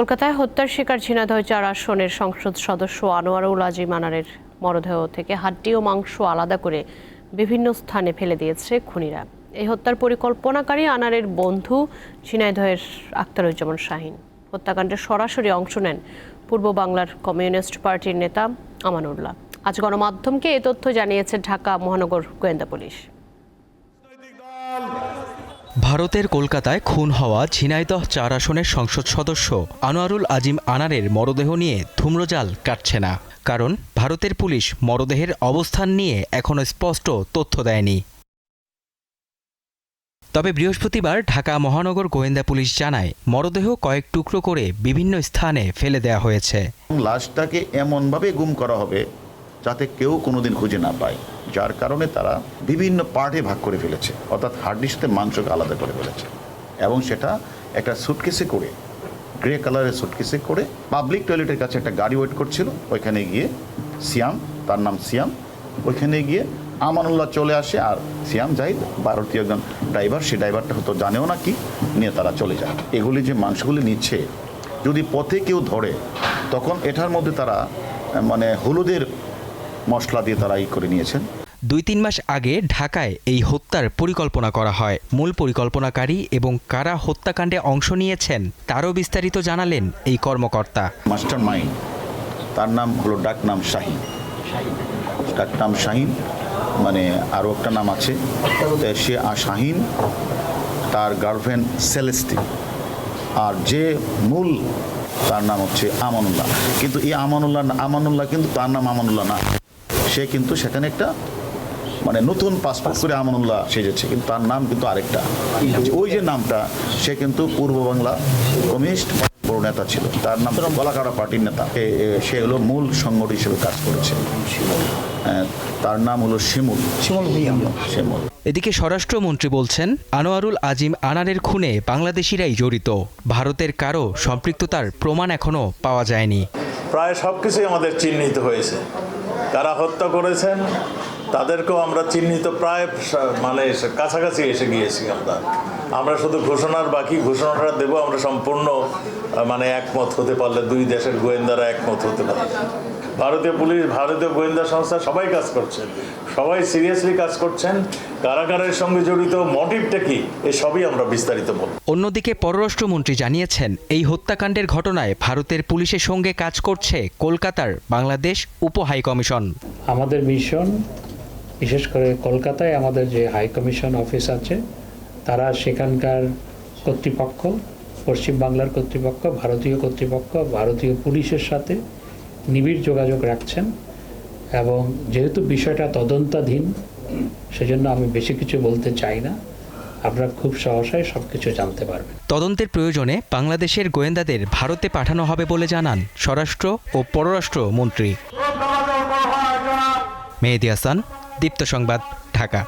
কলকাতায় হত্যার শিকার ঝিনাইদহ চার আসনের সংসদ সদস্য আনোয়ারুল আজিম আনারের মরদেহ থেকে হাড্ডি ও মাংস আলাদা করে বিভিন্ন স্থানে ফেলে দিয়েছে খুনিরা। এই হত্যার পরিকল্পনাকারী আনারের বন্ধু ঝিনাইদহের আখতারুজ্জামান শাহিন। হত্যাকাণ্ডে সরাসরি অংশ নেন পূর্ব বাংলার কমিউনিস্ট পার্টির নেতা আমানুল্লাহ। আজ গণমাধ্যমকে এ তথ্য জানিয়েছে ঢাকা মহানগর গোয়েন্দা পুলিশ। ভারতের কলকাতায় খুন হওয়া ঝিনাইদহ চার আসনের সংসদ সদস্য আনোয়ারুল আজিম আনারের মরদেহ নিয়ে ধূম্রজাল কাটছে না। কারণ ভারতের পুলিশ মরদেহের অবস্থান নিয়ে এখনও স্পষ্ট তথ্য দেয়নি। তবে বৃহস্পতিবার ঢাকা মহানগর গোয়েন্দা পুলিশ জানায়, মরদেহ কয়েক টুকরো করে বিভিন্ন স্থানে ফেলে দেওয়া হয়েছে। লাশটাকে এমনভাবে গুম করা হবে যাতে কেউ কোনোদিন খুঁজে না পায়, যার কারণে তারা বিভিন্ন পার্টে ভাগ করে ফেলেছে, অর্থাৎ হাড্ডির সাথে মাংসকে আলাদা করে ফেলেছে। এবং সেটা একটা সুটকেসে করে গ্রে কালারের সুটকেসে করে পাবলিক টয়লেটের কাছে একটা গাড়ি ওয়েট করছিল, ওইখানে গিয়ে সিয়াম, তার নাম সিয়াম, ওইখানে গিয়ে আমানুল্লাহ চলে আসে আর সিয়াম জাহিদ, ভারতীয় একজন ড্রাইভার সে ড্রাইভারটা হয়তো জানেও না কি, নিয়ে তারা চলে যায়। এগুলি যে মাংসগুলি নিচ্ছে, যদি পথে কেউ ধরে, তখন এটার মধ্যে তারা মানে হলুদের মশলা দিয়ে তারা ই করে নিয়েছেন। দুই তিন মাস আগে ঢাকায় এই হত্যার পরিকল্পনা করা হয়। মূল পরিকল্পনাকারী এবং কারা হত্যাকাণ্ডে অংশ নিয়েছেন তারও বিস্তারিত জানালেন এই কর্মকর্তা। মাস্টার মাইন্ড তার নাম হলো ডাক নাম শাহিন। ডাক নাম শাহিন মানে আরও একটা নাম আছে। সে আর শাহিন তার গার্লফ্রেন্ড সেলেস্টি আর যে মূল তার নাম হচ্ছে আমানুল্লাহ। কিন্তু এই আমানুল্লাহ আমানুল্লাহ কিন্তু তার নাম আমানুল্লাহ না। সে কিন্তু সেখানে একটা মানে নতুন পাসপোর্ট করে আমানুল্লাহ সেজেছে কিন্তু তার নাম কিন্তু আরেকটা। ওই যে নামটা সে কিন্তু পূর্ব বাংলা কমিউনিস্ট বড় নেতা ছিল। তার নাম গলাকাড়া পার্টির নেতা। সে হলো মূল সংগঠন হিসেবে কাজ করেছে। হ্যাঁ, তার নাম হলো শিমুল। শিমুল শিমুল। এদিকে স্বরাষ্ট্রমন্ত্রী বলছেন আনোয়ারুল আজিম আনারের খুনে বাংলাদেশিরাই জড়িত। ভারতের কারও সম্পৃক্ততার প্রমাণ এখনও পাওয়া যায়নি। প্রায় সব কিছুই আমাদের চিহ্নিত হয়েছে। কারা হত্যা করেছেন? তাদেরকেও আমরা চিহ্নিত প্রায় মানে কাছাকাছি এসে গিয়েছি আমরা। আমরা শুধু ঘোষণার বাকি ঘোষণাটা দেবো আমরা সম্পূর্ণ মানে একমত হতে পারলে দুই দেশের গোয়েন্দারা একমত হতে পারলে ভারতীয় পুলিশ ভারতীয় গোয়েন্দা সংস্থা সবাই কাজ করছেন সবাই সিরিয়াসলি কাজ করছেন। কারাগারের সঙ্গে জড়িত মোটিভটা কি এ সবই আমরা বিস্তারিত বলব। অন্যদিকে পররাষ্ট্রমন্ত্রী জানিয়েছেন এই হত্যাকাণ্ডের ঘটনায় ভারতের পুলিশের সঙ্গে কাজ করছে কলকাতার বাংলাদেশ উপ হাই কমিশন আমাদের মিশন বিশেষ করে কলকাতায় আমাদের যে হাই কমিশন অফিস আছে, তারা সেখানকার কর্তৃপক্ষ, পশ্চিম বাংলার কর্তৃপক্ষ, ভারতীয় কর্তৃপক্ষ, ভারতীয় পুলিশের সাথে নিবিড় যোগাযোগ রাখছেন এবং যেহেতু বিষয়টা তদন্তাধীন, সেজন্য আমি বেশি কিছু বলতে চাই না। আপনারা খুব সহসায় সব কিছু জানতে পারবেন। তদন্তের প্রয়োজনে বাংলাদেশের গোয়েন্দাদের ভারতে পাঠানো হবে বলে জানান স্বরাষ্ট্র ও পররাষ্ট্র মন্ত্রী। মেহেদি হাসান দীপ্ত সংবাদ ঢাকা।